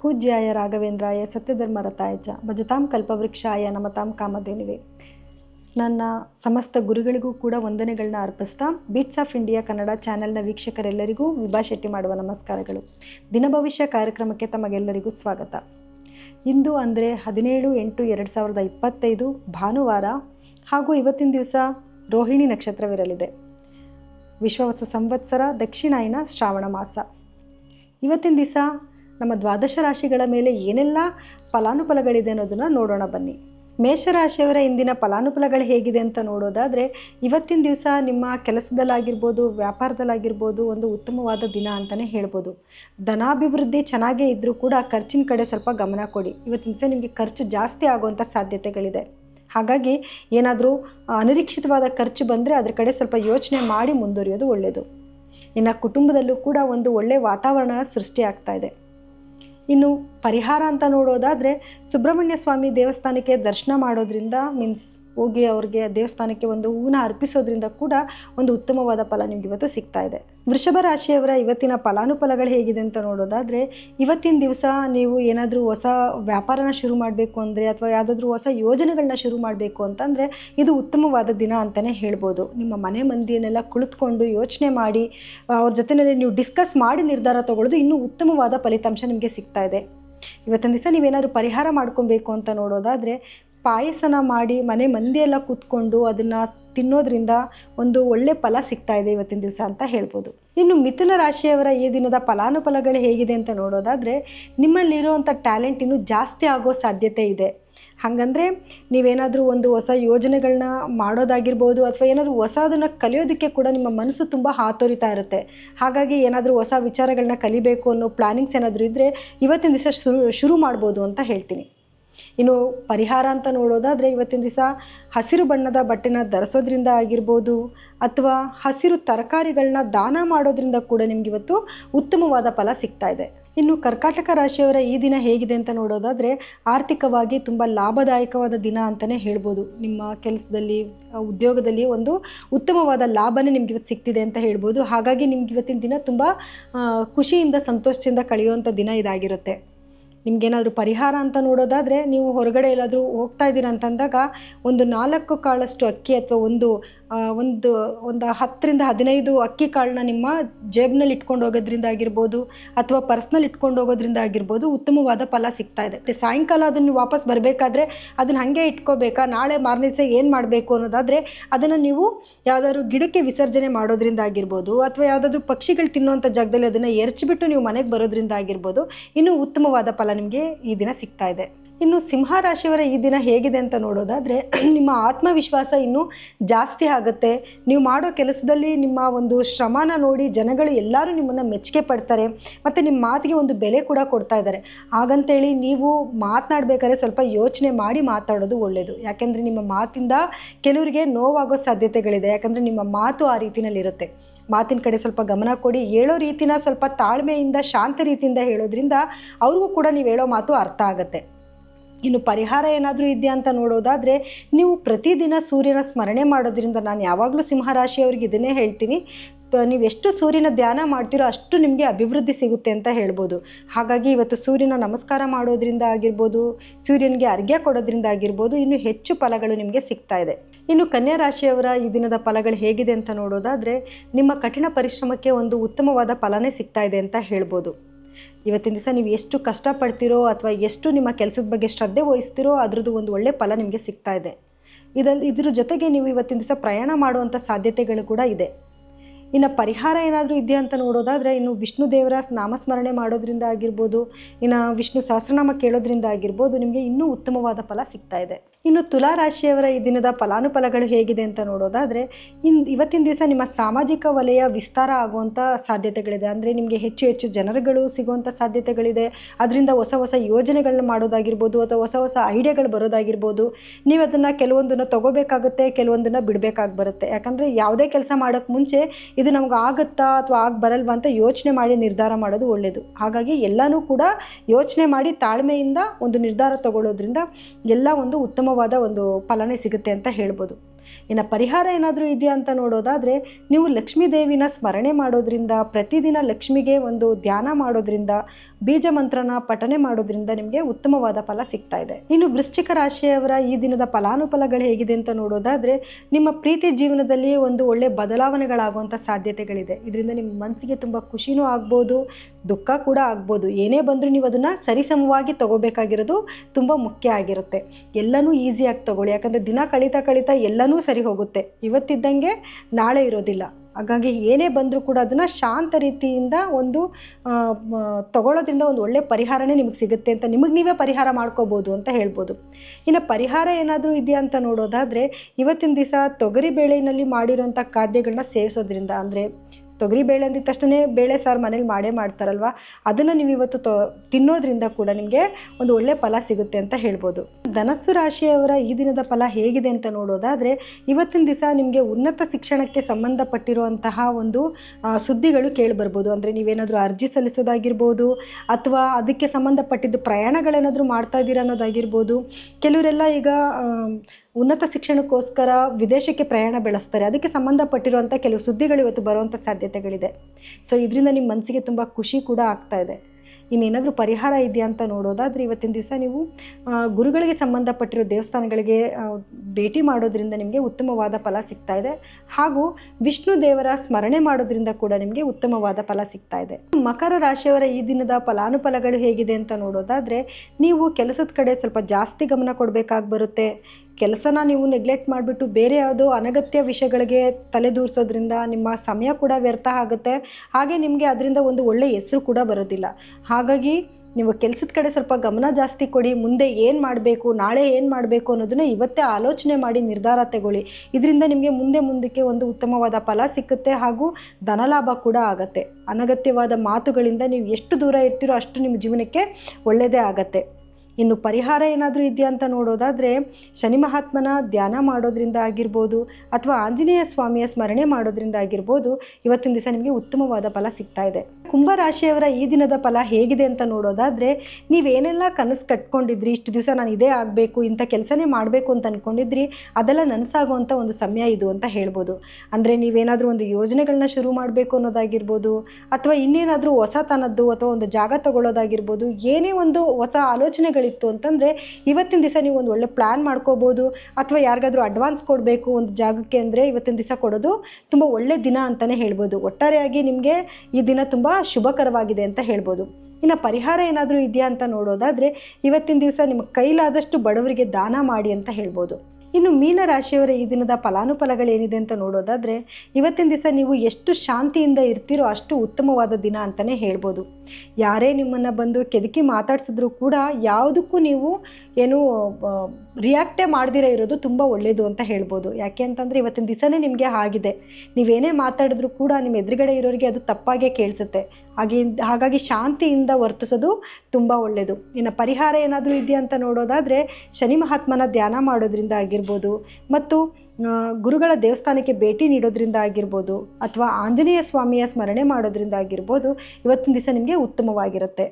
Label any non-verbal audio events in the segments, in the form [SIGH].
ಪೂಜ್ಯಾಯ ರಾಘವೇಂದ್ರಾಯ ಸತ್ಯಧರ್ಮರತಾಯ ಚ ಭಜತಾಂ ಕಲ್ಪವೃಕ್ಷಾಯ ನಮತಾಂ ಕಾಮಧೇನಿವೆ. ನನ್ನ ಸಮಸ್ತ ಗುರುಗಳಿಗೂ ಕೂಡ ವಂದನೆಗಳನ್ನ ಅರ್ಪಿಸ್ತಾ ಬೀಟ್ಸ್ ಆಫ್ ಇಂಡಿಯಾ ಕನ್ನಡ ಚಾನೆಲ್ನ ವೀಕ್ಷಕರೆಲ್ಲರಿಗೂ ವಿಭಾ ಶೆಟ್ಟಿ ಮಾಡುವ ನಮಸ್ಕಾರಗಳು. ದಿನ ಭವಿಷ್ಯ ಕಾರ್ಯಕ್ರಮಕ್ಕೆ ತಮಗೆಲ್ಲರಿಗೂ ಸ್ವಾಗತ. ಇಂದು ಅಂದರೆ ಹದಿನೇಳು ಎಂಟು ಎರಡು ಸಾವಿರದ ಇಪ್ಪತ್ತೈದು ಭಾನುವಾರ ಹಾಗೂ ಇವತ್ತಿನ ದಿವಸ ರೋಹಿಣಿ ನಕ್ಷತ್ರವಿರಲಿದೆ. ವಿಶ್ವವತ್ಸ ಸಂವತ್ಸರ ದಕ್ಷಿಣಾಯನ ಶ್ರಾವಣ ಮಾಸ. ಇವತ್ತಿನ ದಿವಸ ನಮ್ಮ ದ್ವಾದಶ ರಾಶಿಗಳ ಮೇಲೆ ಏನೆಲ್ಲ ಫಲಾನುಫಲಗಳಿದೆ ಅನ್ನೋದನ್ನು ನೋಡೋಣ ಬನ್ನಿ. ಮೇಷರಾಶಿಯವರ ಇಂದಿನ ಫಲಾನುಫಲಗಳು ಹೇಗಿದೆ ಅಂತ ನೋಡೋದಾದರೆ, ಇವತ್ತಿನ ದಿವಸ ನಿಮ್ಮ ಕೆಲಸದಲ್ಲಾಗಿರ್ಬೋದು, ವ್ಯಾಪಾರದಲ್ಲಾಗಿರ್ಬೋದು ಒಂದು ಉತ್ತಮವಾದ ದಿನ ಅಂತಲೇ ಹೇಳ್ಬೋದು. ಧನಾಭಿವೃದ್ಧಿ ಚೆನ್ನಾಗೇ ಇದ್ದರೂ ಕೂಡ ಖರ್ಚಿನ ಕಡೆ ಸ್ವಲ್ಪ ಗಮನ ಕೊಡಿ. ಇವತ್ತಿನ ದಿವಸ ನಿಮಗೆ ಖರ್ಚು ಜಾಸ್ತಿ ಆಗುವಂಥ ಸಾಧ್ಯತೆಗಳಿದೆ. ಹಾಗಾಗಿ ಏನಾದರೂ ಅನಿರೀಕ್ಷಿತವಾದ ಖರ್ಚು ಬಂದರೆ ಅದ್ರ ಕಡೆ ಸ್ವಲ್ಪ ಯೋಚನೆ ಮಾಡಿ ಮುಂದುವರಿಯೋದು ಒಳ್ಳೆಯದು ಇನ್ನು ಕುಟುಂಬದಲ್ಲೂ ಕೂಡ ಒಂದು ಒಳ್ಳೆಯ ವಾತಾವರಣ ಸೃಷ್ಟಿಯಾಗ್ತಾ ಇದೆ. ಇನ್ನು ಪರಿಹಾರ ಅಂತ ನೋಡೋದಾದರೆ ಸುಬ್ರಹ್ಮಣ್ಯ ಸ್ವಾಮಿ ದೇವಸ್ಥಾನಕ್ಕೆ ದರ್ಶನ ಮಾಡೋದ್ರಿಂದ ಮೀನ್ಸ್ ಹೋಗಿ ಅವ್ರಿಗೆ ದೇವಸ್ಥಾನಕ್ಕೆ ಒಂದು ಹೂವನ್ನ ಅರ್ಪಿಸೋದ್ರಿಂದ ಕೂಡ ಒಂದು ಉತ್ತಮವಾದ ಫಲ ನಿಮ್ಗೆ ಇವತ್ತು ಸಿಗ್ತಾ ಇದೆ. ವೃಷಭ ರಾಶಿಯವರ ಇವತ್ತಿನ ಫಲಾನುಫಲಗಳು ಹೇಗಿದೆ ಅಂತ ನೋಡೋದಾದರೆ, ಇವತ್ತಿನ ದಿವಸ ನೀವು ಏನಾದರೂ ಹೊಸ ವ್ಯಾಪಾರನ ಶುರು ಮಾಡಬೇಕು ಅಂದರೆ ಅಥವಾ ಯಾವುದಾದ್ರೂ ಹೊಸ ಯೋಜನೆಗಳನ್ನ ಶುರು ಮಾಡಬೇಕು ಅಂತಂದರೆ ಇದು ಉತ್ತಮವಾದ ದಿನ ಅಂತಲೇ ಹೇಳ್ಬೋದು. ನಿಮ್ಮ ಮನೆ ಮಂದಿಯನ್ನೆಲ್ಲ ಕುಳಿತುಕೊಂಡು ಯೋಚನೆ ಮಾಡಿ, ಅವ್ರ ಜೊತೆಯಲ್ಲಿ ನೀವು ಡಿಸ್ಕಸ್ ಮಾಡಿ ನಿರ್ಧಾರ ತೊಗೊಳ್ಳೋದು ಇನ್ನೂ ಉತ್ತಮವಾದ ಫಲಿತಾಂಶ ನಿಮಗೆ ಸಿಗ್ತಾ ಇದೆ. ಇವತ್ತಿನ ದಿವಸ ನೀವೇನಾದರೂ ಪರಿಹಾರ ಮಾಡ್ಕೊಬೇಕು ಅಂತ ನೋಡೋದಾದರೆ ಪಾಯಸನ ಮಾಡಿ ಮನೆ ಮಂದಿಯೆಲ್ಲ ಕೂತ್ಕೊಂಡು ಅದನ್ನು ತಿನ್ನೋದ್ರಿಂದ ಒಂದು ಒಳ್ಳೆ ಫಲ ಸಿಗ್ತಾ ಇದೆ ಇವತ್ತಿನ ದಿವಸ ಅಂತ ಹೇಳ್ಬೋದು. ಇನ್ನು ಮಿಥುನ ರಾಶಿಯವರ ಈ ದಿನದ ಫಲಾನುಫಲಗಳು ಹೇಗಿದೆ ಅಂತ ನೋಡೋದಾದರೆ ನಿಮ್ಮಲ್ಲಿರುವಂಥ ಟ್ಯಾಲೆಂಟ್ ಇನ್ನೂ ಜಾಸ್ತಿ ಆಗೋ ಸಾಧ್ಯತೆ ಇದೆ. ಹಾಗಂದರೆ ನೀವೇನಾದರೂ ಒಂದು ಹೊಸ ಯೋಜನೆಗಳನ್ನ ಮಾಡೋದಾಗಿರ್ಬೋದು ಅಥವಾ ಏನಾದರೂ ಹೊಸದನ್ನು ಕಲಿಯೋದಕ್ಕೆ ಕೂಡ ನಿಮ್ಮ ಮನಸ್ಸು ತುಂಬ ಹಾತೊರಿತಾ ಇರುತ್ತೆ. ಹಾಗಾಗಿ ಏನಾದರೂ ಹೊಸ ವಿಚಾರಗಳನ್ನ ಕಲಿಬೇಕು ಅನ್ನೋ ಪ್ಲಾನಿಂಗ್ಸ್ ಏನಾದರೂ ಇದ್ದರೆ ಇವತ್ತಿನ ದಿವಸ ಶುರು ಶುರು ಮಾಡ್ಬೋದು ಅಂತ ಹೇಳ್ತೀನಿ. ಇನ್ನು ಪರಿಹಾರ ಅಂತ ನೋಡೋದಾದರೆ ಇವತ್ತಿನ ದಿವಸ ಹಸಿರು ಬಣ್ಣದ ಬಟ್ಟೆನ ಧರಿಸೋದ್ರಿಂದ ಆಗಿರ್ಬೋದು ಅಥವಾ ಹಸಿರು ತರಕಾರಿಗಳನ್ನ ದಾನ ಮಾಡೋದ್ರಿಂದ ಕೂಡ ನಿಮ್ಗೆ ಇವತ್ತು ಉತ್ತಮವಾದ ಫಲ ಸಿಗ್ತಾ ಇದೆ. ಇನ್ನು ಕರ್ಕಾಟಕ ರಾಶಿಯವರ ಈ ದಿನ ಹೇಗಿದೆ ಅಂತ ನೋಡೋದಾದರೆ ಆರ್ಥಿಕವಾಗಿ ತುಂಬ ಲಾಭದಾಯಕವಾದ ದಿನ ಅಂತಲೇ ಹೇಳ್ಬೋದು. ನಿಮ್ಮ ಕೆಲಸದಲ್ಲಿ ಉದ್ಯೋಗದಲ್ಲಿ ಒಂದು ಉತ್ತಮವಾದ ಲಾಭನೇ ನಿಮ್ಗೆ ಇವತ್ತು ಸಿಗ್ತಿದೆ ಅಂತ ಹೇಳ್ಬೋದು. ಹಾಗಾಗಿ ನಿಮ್ಗೆ ಇವತ್ತಿನ ದಿನ ತುಂಬ ಖುಷಿಯಿಂದ, ಸಂತೋಷದಿಂದ ಕಳೆಯುವಂಥ ದಿನ ಇದಾಗಿರುತ್ತೆ. ನಿಮ್ಗೇನಾದರೂ ಪರಿಹಾರ ಅಂತ ನೋಡೋದಾದರೆ ನೀವು ಹೊರಗಡೆ ಎಲ್ಲಾದರೂ ಹೋಗ್ತಾ ಇದ್ದೀರಾ ಅಂತಂದಾಗ ಒಂದು ನಾಲ್ಕು ಕಾಳಷ್ಟು ಅಕ್ಕಿ ಅಥವಾ ಒಂದು ಒಂದು ಒಂದು ಹತ್ತರಿಂದ ಹದಿನೈದು ಅಕ್ಕಿ ಕಾಳನ್ನ ನಿಮ್ಮ ಜೇಬ್ನಲ್ಲಿ ಇಟ್ಕೊಂಡು ಹೋಗೋದ್ರಿಂದ ಆಗಿರ್ಬೋದು ಅಥವಾ ಪರ್ಸ್ನಲ್ಲಿ ಇಟ್ಕೊಂಡು ಹೋಗೋದ್ರಿಂದ ಆಗಿರ್ಬೋದು ಉತ್ತಮವಾದ ಫಲ ಸಿಗ್ತಾ ಇದೆ. ಸಾಯಂಕಾಲ ಅದನ್ನು ವಾಪಸ್ ಬರಬೇಕಾದ್ರೆ ಅದನ್ನು ಹಾಗೆ ಇಟ್ಕೋಬೇಕಾ? ನಾಳೆ ಮಾರನೇ ಏನು ಮಾಡಬೇಕು ಅನ್ನೋದಾದರೆ ಅದನ್ನು ನೀವು ಯಾವುದಾದ್ರು ಗಿಡಕ್ಕೆ ವಿಸರ್ಜನೆ ಮಾಡೋದ್ರಿಂದ ಆಗಿರ್ಬೋದು ಅಥವಾ ಯಾವುದಾದ್ರೂ ಪಕ್ಷಿಗಳು ತಿನ್ನುವಂಥ ಜಾಗದಲ್ಲಿ ಅದನ್ನು ಎರಚಿಬಿಟ್ಟು ನೀವು ಮನೆಗೆ ಬರೋದ್ರಿಂದ ಆಗಿರ್ಬೋದು ಇನ್ನೂ ಉತ್ತಮವಾದ ಫಲ ನಿಮಗೆ ಈ ದಿನ ಸಿಗ್ತಾ ಇದೆ. ಇನ್ನು ಸಿಂಹ ರಾಶಿಯವರ ಈ ದಿನ ಹೇಗಿದೆ ಅಂತ ನೋಡೋದಾದರೆ, [CLEARS THROAT] ನಿಮ್ಮ ಆತ್ಮವಿಶ್ವಾಸ ಇನ್ನೂ ಜಾಸ್ತಿ ಆಗುತ್ತೆ. ನೀವು ಮಾಡೋ ಕೆಲಸದಲ್ಲಿ ನಿಮ್ಮ ಒಂದು ಶ್ರಮನ ನೋಡಿ ಜನಗಳು ಎಲ್ಲರೂ ನಿಮ್ಮನ್ನು ಮೆಚ್ಚುಗೆ ಪಡ್ತಾರೆ. ಮತ್ತು ನಿಮ್ಮ ಮಾತಿಗೆ ಒಂದು ಬೆಲೆ ಕೂಡ ಕೊಡ್ತಾ ಇದ್ದಾರೆ. ಹಾಗಂತೇಳಿ ನೀವು ಮಾತನಾಡಬೇಕಾದ್ರೆ ಸ್ವಲ್ಪ ಯೋಚನೆ ಮಾಡಿ ಮಾತಾಡೋದು ಒಳ್ಳೆಯದು ಯಾಕೆಂದರೆ ನಿಮ್ಮ ಮಾತಿಂದ ಕೆಲವರಿಗೆ ನೋವಾಗೋ ಸಾಧ್ಯತೆಗಳಿದೆ. ಯಾಕಂದರೆ ನಿಮ್ಮ ಮಾತು ಆ ರೀತಿಯಲ್ಲಿರುತ್ತೆ ಮಾತಿನ ಕಡೆ ಸ್ವಲ್ಪ ಗಮನ ಕೊಡಿ. ಹೇಳೋ ರೀತಿನ ಸ್ವಲ್ಪ ತಾಳ್ಮೆಯಿಂದ, ಶಾಂತ ರೀತಿಯಿಂದ ಹೇಳೋದ್ರಿಂದ ಅವ್ರಿಗೂ ಕೂಡ ನೀವು ಹೇಳೋ ಮಾತು ಅರ್ಥ ಆಗುತ್ತೆ. ಇನ್ನು ಪರಿಹಾರ ಏನಾದರೂ ಇದೆಯಾ ಅಂತ ನೋಡೋದಾದರೆ, ನೀವು ಪ್ರತಿದಿನ ಸೂರ್ಯನ ಸ್ಮರಣೆ ಮಾಡೋದ್ರಿಂದ ನಾನು ಯಾವಾಗಲೂ ಸಿಂಹರಾಶಿಯವ್ರಿಗೆ ಇದನ್ನೇ ಹೇಳ್ತೀನಿ. ನೀವು ಎಷ್ಟು ಸೂರ್ಯನ ಧ್ಯಾನ ಮಾಡ್ತೀರೋ ಅಷ್ಟು ನಿಮಗೆ ಅಭಿವೃದ್ಧಿ ಸಿಗುತ್ತೆ ಅಂತ ಹೇಳ್ಬೋದು. ಹಾಗಾಗಿ ಇವತ್ತು ಸೂರ್ಯನ ನಮಸ್ಕಾರ ಮಾಡೋದ್ರಿಂದ ಆಗಿರ್ಬೋದು, ಸೂರ್ಯನಿಗೆ ಅರ್ಘ್ಯ ಕೊಡೋದ್ರಿಂದ ಆಗಿರ್ಬೋದು, ಇನ್ನು ಹೆಚ್ಚು ಫಲಗಳು ನಿಮಗೆ ಸಿಗ್ತಾ ಇದೆ. ಇನ್ನು ಕನ್ಯಾ ರಾಶಿಯವರ ಈ ದಿನದ ಫಲಗಳು ಹೇಗಿದೆ ಅಂತ ನೋಡೋದಾದರೆ, ನಿಮ್ಮ ಕಠಿಣ ಪರಿಶ್ರಮಕ್ಕೆ ಒಂದು ಉತ್ತಮವಾದ ಫಲನೇ ಸಿಗ್ತಾ ಇದೆ ಅಂತ ಹೇಳ್ಬೋದು. ಇವತ್ತಿನ ದಿವಸ ನೀವು ಎಷ್ಟು ಕಷ್ಟಪಡ್ತೀರೋ ಅಥವಾ ಎಷ್ಟು ನಿಮ್ಮ ಕೆಲಸದ ಬಗ್ಗೆ ಶ್ರದ್ಧೆ ವಹಿಸ್ತೀರೋ ಅದರದ್ದು ಒಂದು ಒಳ್ಳೆ ಫಲ ನಿಮಗೆ ಸಿಗ್ತಾ ಇದೆ. ಇದರಲ್ಲಿ ಇದ್ರ ಜೊತೆಗೆ ನೀವು ಇವತ್ತಿನ ದಿವಸ ಪ್ರಯಾಣ ಮಾಡುವಂಥ ಸಾಧ್ಯತೆಗಳು ಕೂಡ ಇದೆ. ಇನ್ನು ಪರಿಹಾರ ಏನಾದರೂ ಇದೆಯಾ ಅಂತ ನೋಡೋದಾದರೆ ಇನ್ನು ವಿಷ್ಣು ದೇವರ ನಾಮಸ್ಮರಣೆ ಮಾಡೋದ್ರಿಂದ ಆಗಿರ್ಬೋದು, ಇನ್ನು ವಿಷ್ಣು ಸಹಸ್ರನಾಮ ಕೇಳೋದ್ರಿಂದ ಆಗಿರ್ಬೋದು ನಿಮಗೆ ಇನ್ನೂ ಉತ್ತಮವಾದ ಫಲ ಸಿಗ್ತಾ ಇದೆ. ಇನ್ನು ತುಲಾ ರಾಶಿಯವರ ಈ ದಿನದ ಫಲಾನುಫಲಗಳು ಹೇಗಿದೆ ಅಂತ ನೋಡೋದಾದರೆ, ಇನ್ ಇವತ್ತಿನ ದಿವಸ ನಿಮ್ಮ ಸಾಮಾಜಿಕ ವಲಯ ವಿಸ್ತಾರ ಆಗುವಂಥ ಸಾಧ್ಯತೆಗಳಿದೆ. ಅಂದರೆ ನಿಮಗೆ ಹೆಚ್ಚು ಹೆಚ್ಚು ಜನರುಗಳು ಸಿಗುವಂಥ ಸಾಧ್ಯತೆಗಳಿದೆ. ಅದರಿಂದ ಹೊಸ ಹೊಸ ಯೋಜನೆಗಳನ್ನ ಮಾಡೋದಾಗಿರ್ಬೋದು ಅಥವಾ ಹೊಸ ಹೊಸ ಐಡಿಯಾಗಳು ಬರೋದಾಗಿರ್ಬೋದು, ನೀವು ಅದನ್ನು ಕೆಲವೊಂದನ್ನು ತೊಗೋಬೇಕಾಗುತ್ತೆ, ಕೆಲವೊಂದನ್ನು ಬಿಡಬೇಕಾಗಿ ಬರುತ್ತೆ. ಯಾಕಂದರೆ ಯಾವುದೇ ಕೆಲಸ ಮಾಡೋಕ್ಕೆ ಮುಂಚೆ ಇದು ನಮ್ಗೆ ಆಗುತ್ತಾ ಅಥವಾ ಆಗ ಬರಲ್ವಾ ಅಂತ ಯೋಚನೆ ಮಾಡಿ ನಿರ್ಧಾರ ಮಾಡೋದು ಒಳ್ಳೆಯದು ಹಾಗಾಗಿ ಎಲ್ಲನೂ ಕೂಡ ಯೋಚನೆ ಮಾಡಿ ತಾಳ್ಮೆಯಿಂದ ಒಂದು ನಿರ್ಧಾರ ತಗೊಳ್ಳೋದ್ರಿಂದ ಎಲ್ಲ ಒಂದು ಉತ್ತಮವಾದ ಒಂದು ಫಲನೇ ಸಿಗುತ್ತೆ ಅಂತ ಹೇಳ್ಬೋದು. ಇನ್ನು ಪರಿಹಾರ ಏನಾದರೂ ಇದೆಯಾ ಅಂತ ನೋಡೋದಾದರೆ, ನೀವು ಲಕ್ಷ್ಮೀ ದೇವಿನ ಸ್ಮರಣೆ ಮಾಡೋದ್ರಿಂದ, ಪ್ರತಿದಿನ ಲಕ್ಷ್ಮಿಗೆ ಒಂದು ಧ್ಯಾನ ಮಾಡೋದ್ರಿಂದ, ಬೀಜ ಮಂತ್ರನ ಪಠನೆ ಮಾಡೋದ್ರಿಂದ ನಿಮಗೆ ಉತ್ತಮವಾದ ಫಲ ಸಿಗ್ತಾ ಇದೆ. ಇನ್ನು ವೃಶ್ಚಿಕ ರಾಶಿಯವರ ಈ ದಿನದ ಫಲಾನುಫಲಗಳು ಹೇಗಿದೆ ಅಂತ ನೋಡೋದಾದರೆ, ನಿಮ್ಮ ಪ್ರೀತಿ ಜೀವನದಲ್ಲಿ ಒಂದು ಒಳ್ಳೆ ಬದಲಾವಣೆಗಳಾಗುವಂಥ ಸಾಧ್ಯತೆಗಳಿದೆ. ಇದರಿಂದ ನಿಮ್ಮ ಮನಸ್ಸಿಗೆ ತುಂಬ ಖುಷಿನೂ ಆಗ್ಬೋದು, ದುಃಖ ಕೂಡ ಆಗ್ಬೋದು. ಏನೇ ಬಂದರೂ ನೀವು ಅದನ್ನು ಸರಿಸಮವಾಗಿ ತಗೋಬೇಕಾಗಿರೋದು ತುಂಬ ಮುಖ್ಯ ಆಗಿರುತ್ತೆ. ಎಲ್ಲನೂ ಈಸಿಯಾಗಿ ತಗೊಳ್ಳಿ. ಯಾಕಂದರೆ ದಿನ ಕಳೀತಾ ಕಳೀತಾ ಎಲ್ಲನೂ ಸರಿ ಹೋಗುತ್ತೆ. ಇವತ್ತಿದ್ದಂಗೆ ನಾಳೆ ಇರೋದಿಲ್ಲ. ಹಾಗಾಗಿ ಏನೇ ಬಂದರೂ ಕೂಡ ಅದನ್ನು ಶಾಂತ ರೀತಿಯಿಂದ ಒಂದು ತಗೊಳ್ಳೋದ್ರಿಂದ ಒಂದು ಒಳ್ಳೆಯ ಪರಿಹಾರನೇ ನಿಮಗೆ ಸಿಗುತ್ತೆ ಅಂತ ನಿಮಗೆ ನೀವೇ ಪರಿಹಾರ ಮಾಡ್ಕೋಬೋದು ಅಂತ ಹೇಳ್ಬೋದು. ಇನ್ನು ಪರಿಹಾರ ಏನಾದರೂ ಇದೆಯಾ ಅಂತ ನೋಡೋದಾದರೆ, ಇವತ್ತಿನ ದಿವಸ ತೊಗರಿ ಬೇಳೆನಲ್ಲಿ ಮಾಡಿರೋಂಥ ಖಾದ್ಯಗಳನ್ನ ಸೇವಿಸೋದ್ರಿಂದ ಅಂದರೆ, ತೊಗರಿ ಬೇಳೆ ಅಂದಿದ ತಕ್ಷಣ ಬೇಳೆ ಸಾರು ಮನೇಲಿ ಮಾಡೇ ಮಾಡ್ತಾರಲ್ವ, ಅದನ್ನು ನೀವು ಇವತ್ತು ತಿನ್ನೋದ್ರಿಂದ ಕೂಡ ನಿಮಗೆ ಒಂದು ಒಳ್ಳೆಯ ಫಲ ಸಿಗುತ್ತೆ ಅಂತ ಹೇಳ್ಬೋದು. ಧನಸ್ಸು ರಾಶಿಯವರ ಈ ದಿನದ ಫಲ ಹೇಗಿದೆ ಅಂತ ನೋಡೋದಾದರೆ, ಇವತ್ತಿನ ದಿವಸ ನಿಮಗೆ ಉನ್ನತ ಶಿಕ್ಷಣಕ್ಕೆ ಸಂಬಂಧಪಟ್ಟಿರುವಂತಹ ಒಂದು ಸುದ್ದಿಗಳು ಕೇಳಿಬರ್ಬೋದು. ಅಂದರೆ ನೀವೇನಾದರೂ ಅರ್ಜಿ ಸಲ್ಲಿಸೋದಾಗಿರ್ಬೋದು, ಅಥವಾ ಅದಕ್ಕೆ ಸಂಬಂಧಪಟ್ಟಿದ್ದು ಪ್ರಯಾಣಗಳೇನಾದರೂ ಮಾಡ್ತಾ ಇದ್ದೀರಾ ಅನ್ನೋದಾಗಿರ್ಬೋದು. ಕೆಲವರೆಲ್ಲ ಈಗ ಉನ್ನತ ಶಿಕ್ಷಣಕ್ಕೋಸ್ಕರ ವಿದೇಶಕ್ಕೆ ಪ್ರಯಾಣ ಬೆಳೆಸ್ತಾರೆ. ಅದಕ್ಕೆ ಸಂಬಂಧಪಟ್ಟಿರುವಂಥ ಕೆಲವು ಸುದ್ದಿಗಳು ಇವತ್ತು ಬರುವಂಥ ಸಾಧ್ಯತೆಗಳಿದೆ. ಸೊ, ಇದರಿಂದ ನಿಮ್ಮ ಮನಸ್ಸಿಗೆ ತುಂಬ ಖುಷಿ ಕೂಡ ಆಗ್ತಾ ಇದೆ. ಇನ್ನೇನಾದರೂ ಪರಿಹಾರ ಇದೆಯಾ ಅಂತ ನೋಡೋದಾದರೆ ಇವತ್ತಿನ ದಿವಸ ನೀವು ಗುರುಗಳಿಗೆ ಸಂಬಂಧಪಟ್ಟಿರೋ ದೇವಸ್ಥಾನಗಳಿಗೆ ಭೇಟಿ ಮಾಡೋದ್ರಿಂದ ನಿಮಗೆ ಉತ್ತಮವಾದ ಫಲ ಸಿಗ್ತಾ ಇದೆ. ಹಾಗೂ ವಿಷ್ಣು ದೇವರ ಸ್ಮರಣೆ ಮಾಡೋದ್ರಿಂದ ಕೂಡ ನಿಮಗೆ ಉತ್ತಮವಾದ ಫಲ ಸಿಗ್ತಾ ಇದೆ. ಮಕರ ರಾಶಿಯವರ ಈ ದಿನದ ಫಲಾನುಫಲಗಳು ಹೇಗಿದೆ ಅಂತ ನೋಡೋದಾದರೆ, ನೀವು ಕೆಲಸದ ಕಡೆ ಸ್ವಲ್ಪ ಜಾಸ್ತಿ ಗಮನ ಕೊಡಬೇಕಾಗಿ ಬರುತ್ತೆ. ಕೆಲಸನ ನೀವು ನೆಗ್ಲೆಕ್ಟ್ ಮಾಡಿಬಿಟ್ಟು ಬೇರೆ ಯಾವುದೋ ಅನಗತ್ಯ ವಿಷಯಗಳಿಗೆ ತಲೆದೂರಿಸೋದ್ರಿಂದ ನಿಮ್ಮ ಸಮಯ ಕೂಡ ವ್ಯರ್ಥ ಆಗುತ್ತೆ. ಹಾಗೆ ನಿಮಗೆ ಅದರಿಂದ ಒಂದು ಒಳ್ಳೆಯ ಹೆಸರು ಕೂಡ ಬರೋದಿಲ್ಲ. ಹಾಗಾಗಿ ನೀವು ಕೆಲಸದ ಕಡೆ ಸ್ವಲ್ಪ ಗಮನ ಜಾಸ್ತಿ ಕೊಡಿ, ಮುಂದೆ ಏನು ಮಾಡಬೇಕು, ನಾಳೆ ಏನು ಮಾಡಬೇಕು ಅನ್ನೋದನ್ನ ಇವತ್ತೇ ಆಲೋಚನೆ ಮಾಡಿ ನಿರ್ಧಾರ ತಗೊಳ್ಳಿ. ಇದರಿಂದ ನಿಮಗೆ ಮುಂದೆ ಮುಂದಕ್ಕೆ ಒಂದು ಉತ್ತಮವಾದ ಫಲ ಸಿಕ್ಕುತ್ತೆ ಹಾಗೂ ಧನಲಾಭ ಕೂಡ ಆಗುತ್ತೆ. ಅನಗತ್ಯವಾದ ಮಾತುಗಳಿಂದ ನೀವು ಎಷ್ಟು ದೂರ ಇರ್ತೀರೋ ಅಷ್ಟು ನಿಮ್ಮ ಜೀವನಕ್ಕೆ ಒಳ್ಳೆಯದೇ ಆಗತ್ತೆ. ಇನ್ನು ಪರಿಹಾರ ಏನಾದರೂ ಇದೆಯಾ ಅಂತ ನೋಡೋದಾದರೆ ಶನಿ ಮಹಾತ್ಮನ ಧ್ಯಾನ ಮಾಡೋದ್ರಿಂದ ಆಗಿರ್ಬೋದು ಅಥವಾ ಆಂಜನೇಯ ಸ್ವಾಮಿಯ ಸ್ಮರಣೆ ಮಾಡೋದ್ರಿಂದ ಆಗಿರ್ಬೋದು ಇವತ್ತಿನ ದಿವಸ ನಿಮಗೆ ಉತ್ತಮವಾದ ಫಲ ಸಿಗ್ತಾ ಇದೆ. ಕುಂಭರಾಶಿಯವರ ಈ ದಿನದ ಫಲ ಹೇಗಿದೆ ಅಂತ ನೋಡೋದಾದರೆ ನೀವೇನೆಲ್ಲ ಕನಸು ಕಟ್ಕೊಂಡಿದ್ರಿ, ಇಷ್ಟು ದಿವಸ ನಾನು ಇದೇ ಆಗಬೇಕು, ಇಂಥ ಕೆಲಸನೇ ಮಾಡಬೇಕು ಅಂತ ಅಂದ್ಕೊಂಡಿದ್ರಿ ಅದೆಲ್ಲ ನನಸಾಗುವಂಥ ಒಂದು ಸಮಯ ಇದು ಅಂತ ಹೇಳ್ಬೋದು. ಅಂದರೆ ನೀವೇನಾದರೂ ಒಂದು ಯೋಜನೆಗಳನ್ನ ಶುರು ಮಾಡಬೇಕು ಅನ್ನೋದಾಗಿರ್ಬೋದು, ಅಥವಾ ಇನ್ನೇನಾದರೂ ಹೊಸತನದ್ದು ಅಥವಾ ಒಂದು ಜಾಗ ತಗೊಳ್ಳೋದಾಗಿರ್ಬೋದು, ಏನೇ ಒಂದು ಹೊಸ ಆಲೋಚನೆಗಳಿತ್ತು ಅಂತಂದರೆ ಇವತ್ತಿನ ದಿವಸ ನೀವು ಒಂದು ಒಳ್ಳೆ ಪ್ಲ್ಯಾನ್ ಮಾಡ್ಕೋಬೋದು ಅಥವಾ ಯಾರಿಗಾದರೂ ಅಡ್ವಾನ್ಸ್ ಕೊಡಬೇಕು ಒಂದು ಜಾಗಕ್ಕೆ ಅಂದರೆ ಇವತ್ತಿನ ದಿವಸ ಕೊಡೋದು ತುಂಬ ಒಳ್ಳೆ ದಿನ ಅಂತಲೇ ಹೇಳ್ಬೋದು. ಒಟ್ಟಾರೆಯಾಗಿ ನಿಮಗೆ ಈ ದಿನ ತುಂಬ ಶುಭಕರವಾಗಿದೆ ಅಂತ ಹೇಳ್ಬೋದು. ಇನ್ನು ಪರಿಹಾರ ಏನಾದರೂ ಇದೆಯಾ ಅಂತ ನೋಡೋದಾದರೆ ಇವತ್ತಿನ ದಿವಸ ನಿಮ್ಮ ಕೈಲಾದಷ್ಟು ಬಡವರಿಗೆ ದಾನ ಮಾಡಿ ಅಂತ ಹೇಳ್ಬೋದು. ಇನ್ನು ಮೀನ ರಾಶಿಯವರ, ಈ ದಿನದ ಫಲಾನುಫಲಗಳೇನಿದೆ ಅಂತ ನೋಡೋದಾದರೆ, ಇವತ್ತಿನ ದಿವಸ ನೀವು ಎಷ್ಟು ಶಾಂತಿಯಿಂದ ಇರ್ತೀರೋ ಅಷ್ಟು ಉತ್ತಮವಾದ ದಿನ ಅಂತಲೇ ಹೇಳ್ಬೋದು. ಯಾರೇ ನಿಮ್ಮನ್ನು ಬಂದು ಕೆದಕಿ ಮಾತಾಡ್ಸಿದ್ರು ಕೂಡ ಯಾವುದಕ್ಕೂ ನೀವು ಏನು ರಿಯಾಕ್ಟೇ ಮಾಡದಿರೋ ಇರೋದು ತುಂಬ ಒಳ್ಳೆಯದು ಅಂತ ಹೇಳ್ಬೋದು. ಯಾಕೆ ಅಂತಂದರೆ ಇವತ್ತಿನ ದಿವಸನೇ ನಿಮಗೆ ಆಗಿದೆ. ನೀವೇನೇ ಮಾತಾಡಿದ್ರು ಕೂಡ ನಿಮ್ಮ ಎದುರುಗಡೆ ಇರೋರಿಗೆ ಅದು ತಪ್ಪಾಗೇ ಕೇಳಿಸುತ್ತೆ. ಹಾಗೆ, ಹಾಗಾಗಿ ಶಾಂತಿಯಿಂದ ವರ್ತಿಸೋದು ತುಂಬ ಒಳ್ಳೆಯದು ಇನ್ನು ಪರಿಹಾರ ಏನಾದರೂ ಇದೆಯಾ ಅಂತ ನೋಡೋದಾದರೆ ಶನಿ ಮಹಾತ್ಮನ ಧ್ಯಾನ ಮಾಡೋದ್ರಿಂದ ಆಗಿರ್ಬೋದು ಮತ್ತು ಗುರುಗಳ ದೇವಸ್ಥಾನಕ್ಕೆ ಭೇಟಿ ನೀಡೋದ್ರಿಂದ ಆಗಿರ್ಬೋದು ಅಥವಾ ಆಂಜನೇಯ ಸ್ವಾಮಿಯ ಸ್ಮರಣೆ ಮಾಡೋದ್ರಿಂದ ಆಗಿರ್ಬೋದು ಇವತ್ತಿನ ದಿವಸ ನಿಮಗೆ ಉತ್ತಮವಾಗಿರುತ್ತೆ.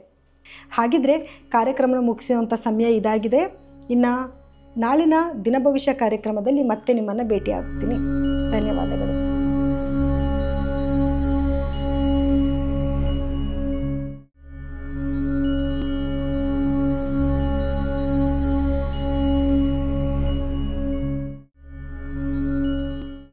ಹಾಗಿದ್ರೆ ಕಾರ್ಯಕ್ರಮ ಮುಗಿಸುವಂಥ ಸಮಯ ಇದಾಗಿದೆ. ಇನ್ನು ನಾಳಿನ ದಿನ ಭವಿಷ್ಯ ಕಾರ್ಯಕ್ರಮದಲ್ಲಿ ಮತ್ತೆ ನಿಮ್ಮನ್ನು ಭೇಟಿಯಾಗ್ತೀನಿ. ಧನ್ಯವಾದಗಳು. ಧನ್ಯವಾದ